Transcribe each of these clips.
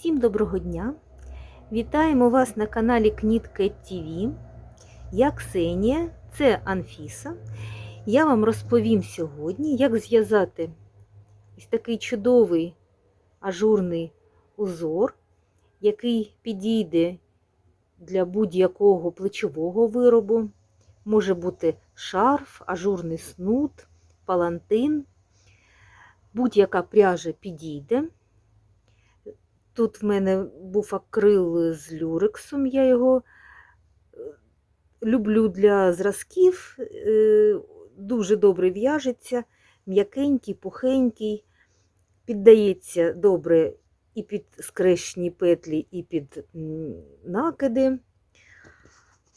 Всім доброго дня! Вітаємо вас на каналі Кнітка ТВ. Я Ксенія, це Анфіса. Я вам розповім сьогодні, як зв'язати ось такий чудовий ажурний узор, який підійде для будь-якого плечового виробу. Може бути шарф, ажурний снуд, палантин. Будь-яка пряжа підійде. Тут в мене був акрил з люрексом, я його люблю для зразків, е, дуже добре в'яжеться, м'якенький, пухенький, піддається добре і під скрещені петлі, і під накиди.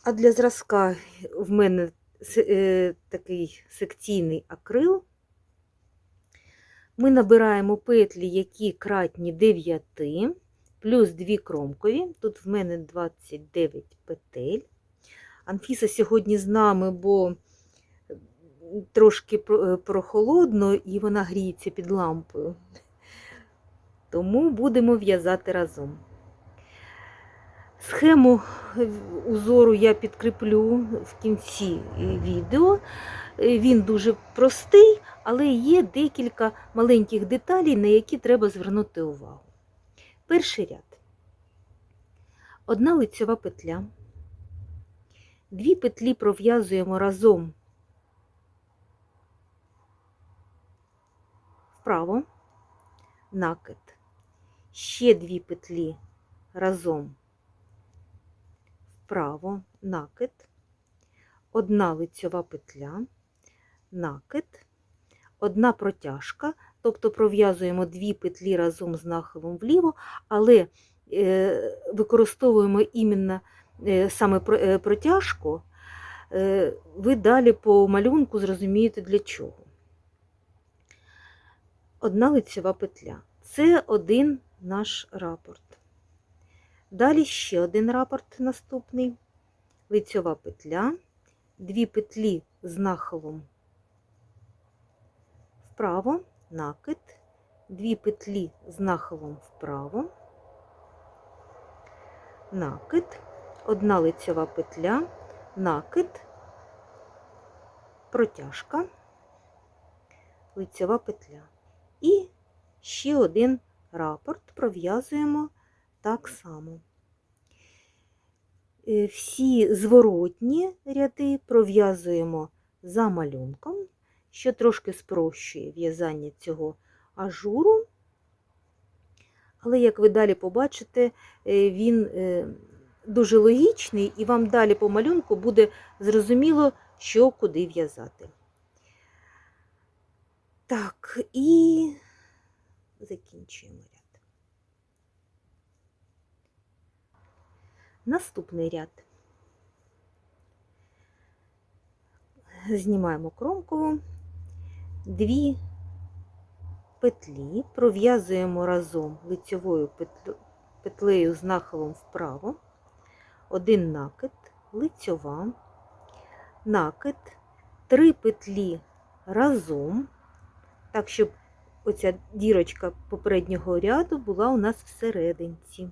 А для зразка в мене е, такий секційний акрил. Ми набираємо петлі, які кратні 9, плюс 2 кромкові. Тут в мене 29 петель. Анфіса сьогодні з нами, бо трошки прохолодно і вона гріється під лампою. Тому будемо в'язати разом. Схему узору я підкріплю в кінці відео. Він дуже простий, але є декілька маленьких деталей, на які треба звернути увагу. Перший ряд. Одна лицьова петля. Дві петлі пров'язуємо разом вправо, накид. Ще дві петлі разом вправо, накид, одна лицьова петля, накид, одна протяжка, тобто пров'язуємо дві петлі разом з нахилом вліво, але е, використовуємо іменно е, саме е, протяжку, ви далі по малюнку зрозумієте для чого. Одна лицьова петля. Це один наш рапорт. Далі ще один рапорт наступний, лицьова петля, дві петлі з нахилом вправо, накид, дві петлі з нахилом вправо, накид, одна лицьова петля, накид, протяжка, лицьова петля. І ще один рапорт пров'язуємо так само. Всі зворотні ряди пров'язуємо за малюнком, що трошки спрощує в'язання цього ажуру. Але, як ви далі побачите, він дуже логічний, і вам далі по малюнку буде зрозуміло, що куди в'язати. Так, і закінчуємо ряд. Наступний ряд. Знімаємо кромкову, дві петлі, пров'язуємо разом лицьовою петлею з нахилом вправо, один накид, лицьова, накид, три петлі разом, так, щоб оця дірочка попереднього ряду була у нас всерединці.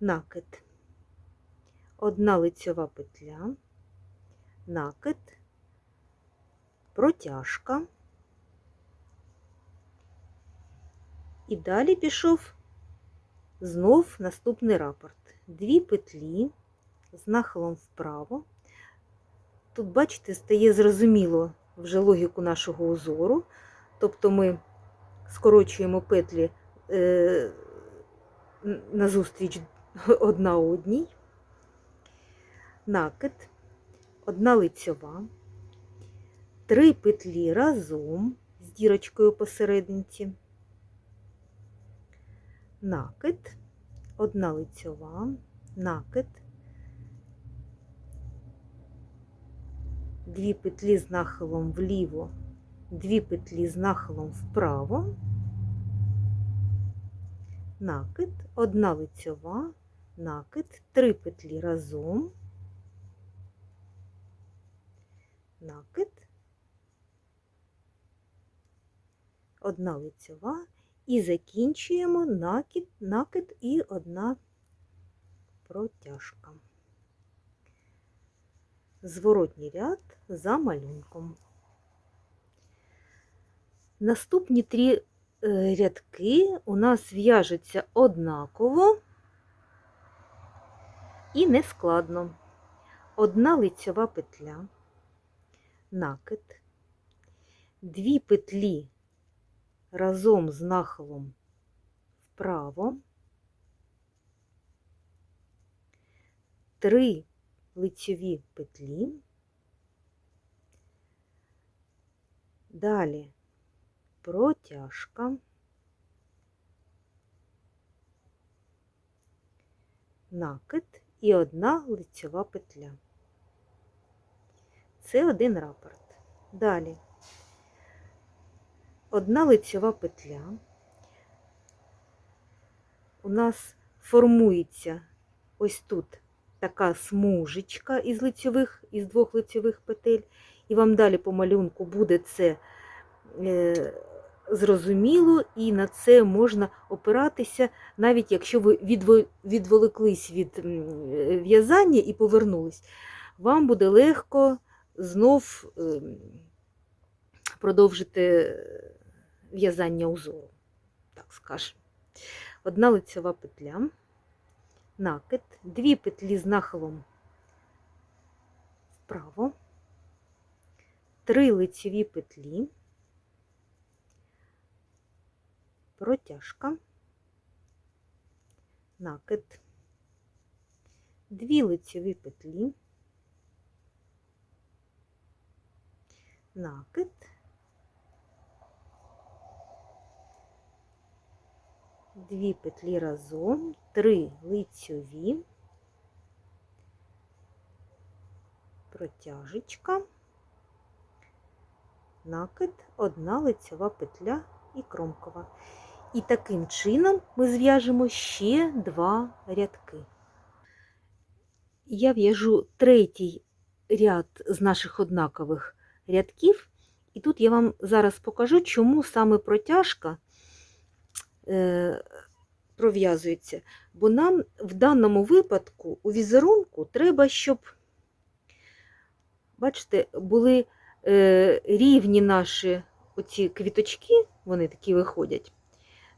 Накид, одна лицьова петля, накид, протяжка. І далі пішов знов наступний рапорт. Дві петлі з нахилом вправо. Тут, бачите, стає зрозуміло вже логіку нашого узору, тобто ми скорочуємо петлі е, назустріч одна одній, накид, одна лицьова, три петлі разом з дірочкою посерединці, накид, одна лицьова, накид, дві петлі з нахилом вліво, дві петлі з нахилом вправо, накид, одна лицьова, накид, три петлі разом, накид, одна лицьова І закінчуємо накид, накид і одна протяжка. Зворотній ряд за малюнком. Наступні три е, рядки у нас в'яжуться однаково і нескладно. Одна лицьова петля, накид, дві петлі разом з нахилом вправо, три лицьові петлі, далі протяжка, накид і одна лицьова петля. Це один рапорт. Далі одна лицьова петля. У нас формується ось тут така смужечка із лицьових, із двох лицьових петель, і вам далі по малюнку буде це е, зрозуміло, і на це можна опиратися, навіть якщо ви відво- відволіклись від в'язання і повернулись, вам буде легко знов ем, продовжити в'язання узору, так скажемо. Одна лицьова петля, накид, дві петлі з нахилом вправо, три лицьові петлі, протяжка, накид, дві лицьові петлі, накид, дві петлі разом, три лицьові, протяжечка, накид, одна лицьова петля і кромкова. І таким чином ми зв'яжемо ще два рядки. Я в'яжу третій ряд з наших однакових рядків, і тут я вам зараз покажу, чому саме протяжка пров'язується. Бо нам в даному випадку у візерунку треба, щоб, бачите, були е, рівні наші оці квіточки, вони такі виходять,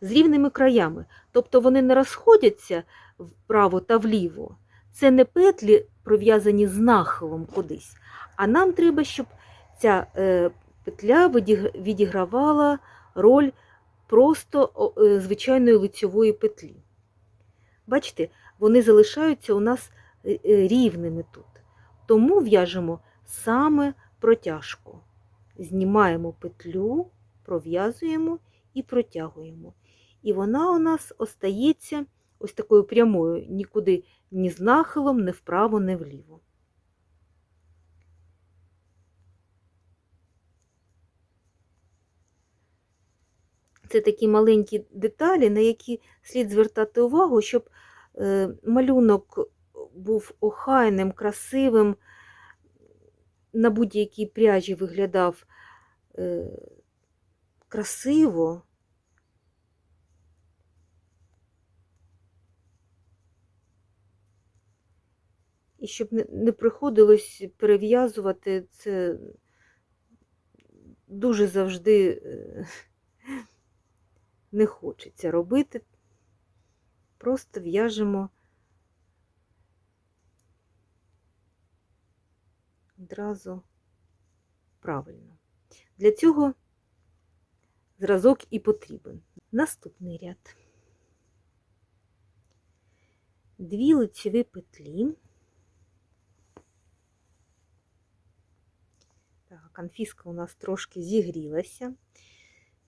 з рівними краями. Тобто вони не розходяться вправо та вліво. Це не петлі пров'язані з нахилом кудись, а нам треба, щоб ця е, петля відігравала роль просто е, звичайної лицьової петлі. Бачите, вони залишаються у нас е, е, рівними тут. Тому в'яжемо саме протяжку. Знімаємо петлю, пров'язуємо і протягуємо. І вона у нас остається ось такою прямою, нікуди ні з нахилом, ні вправо, ні вліво. Це такі маленькі деталі, на які слід звертати увагу, щоб е, малюнок був охайним, красивим, на будь-якій пряжі виглядав е, красиво. І щоб не, приходилось перев'язувати це дуже завжди е, не хочеться робити. Просто в'яжемо одразу правильно. Для цього зразок і потрібен. Наступний ряд. Дві лицеві петлі. Конфіска у нас трошки зігрілася.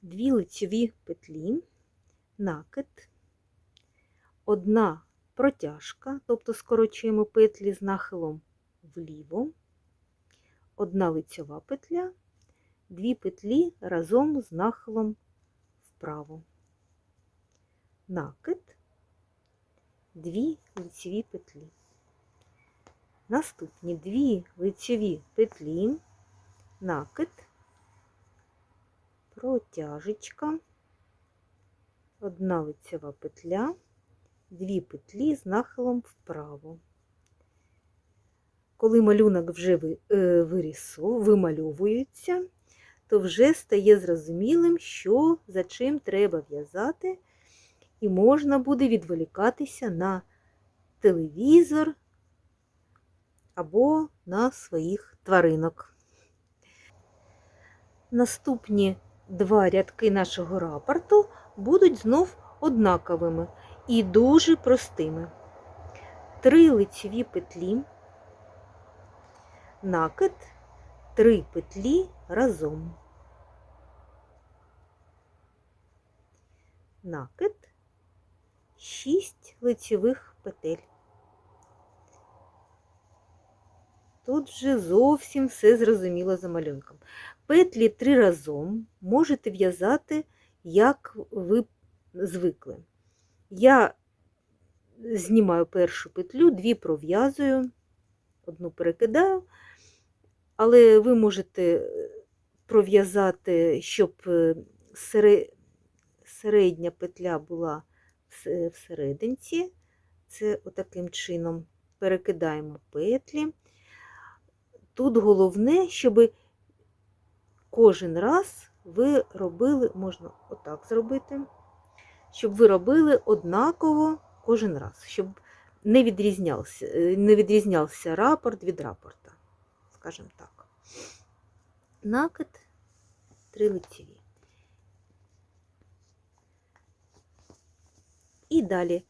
Дві лицеві петлі, накид, одна протяжка, тобто скорочуємо петлі з нахилом вліво, одна лицьова петля, дві петлі разом з нахилом вправо, накид, дві лицеві петлі. Наступні дві лицеві петлі, накид, протяжечка, одна лицьова петля, дві петлі з нахилом вправо. Коли малюнок вже е, вирісу, вимальовується, то вже стає зрозумілим, що за чим треба в'язати, і можна буде відволікатися на телевізор або на своїх тваринок. Наступні два рядки нашого рапорту будуть знов однаковими і дуже простими. Три лицеві петлі, накид, три петлі разом. Накид, шість лицевих петель. Тут вже зовсім все зрозуміло за малюнком. Петлі три разом можете в'язати, як ви звикли. Я знімаю першу петлю, дві пров'язую, одну перекидаю, але ви можете пров'язати, щоб е, середня петля була вс- всерединці. Це отаким чином перекидаємо петлі. Тут головне, щоб кожен раз ви робили, можна отак зробити, щоб ви робили однаково кожен раз, щоб не відрізнявся, е, не відрізнявся рапорт від рапорта, скажімо так. Накид, три лицеві. І далі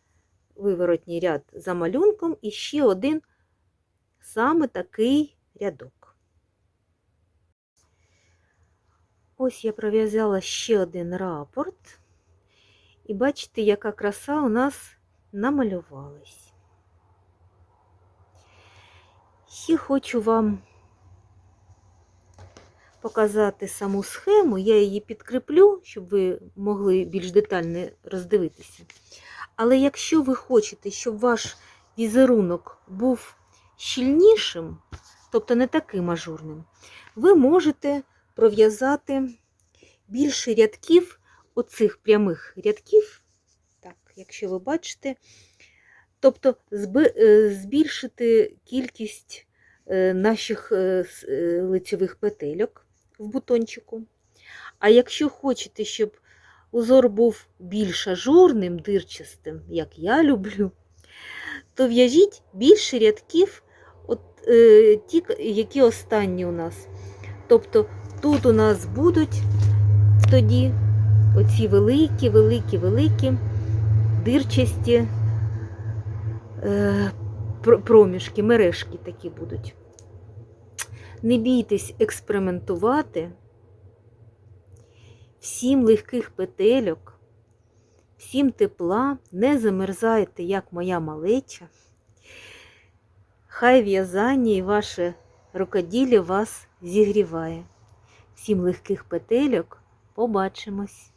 виворотній ряд за малюнком і ще один саме такий рядок. Ось я пров'язала ще один рапорт. І бачите, яка краса у нас намалювалась. Ще хочу вам показати саму схему, я її підкріплю, щоб ви могли більш детально роздивитися. Але якщо ви хочете, щоб ваш візерунок був щільнішим, тобто не таким ажурним, ви можете пров'язати більше рядків, оцих прямих рядків, так, якщо ви бачите, тобто е, збільшити кількість е, наших е, лицевих петельок в бутончику. А якщо хочете, щоб узор був більш ажурним, дирчастим, як я люблю, то в'яжіть більше рядків, от, е, ті, які останні у нас. Тобто тут у нас будуть тоді оці великі, великі, великі дирчасті е, проміжки, мережки такі будуть. Не бійтесь експериментувати. Всім легких петельок, всім тепла, не замерзайте, як моя малеча. Хай в'язання і ваше рукоділля вас зігріває. Всім легких петельок побачимось!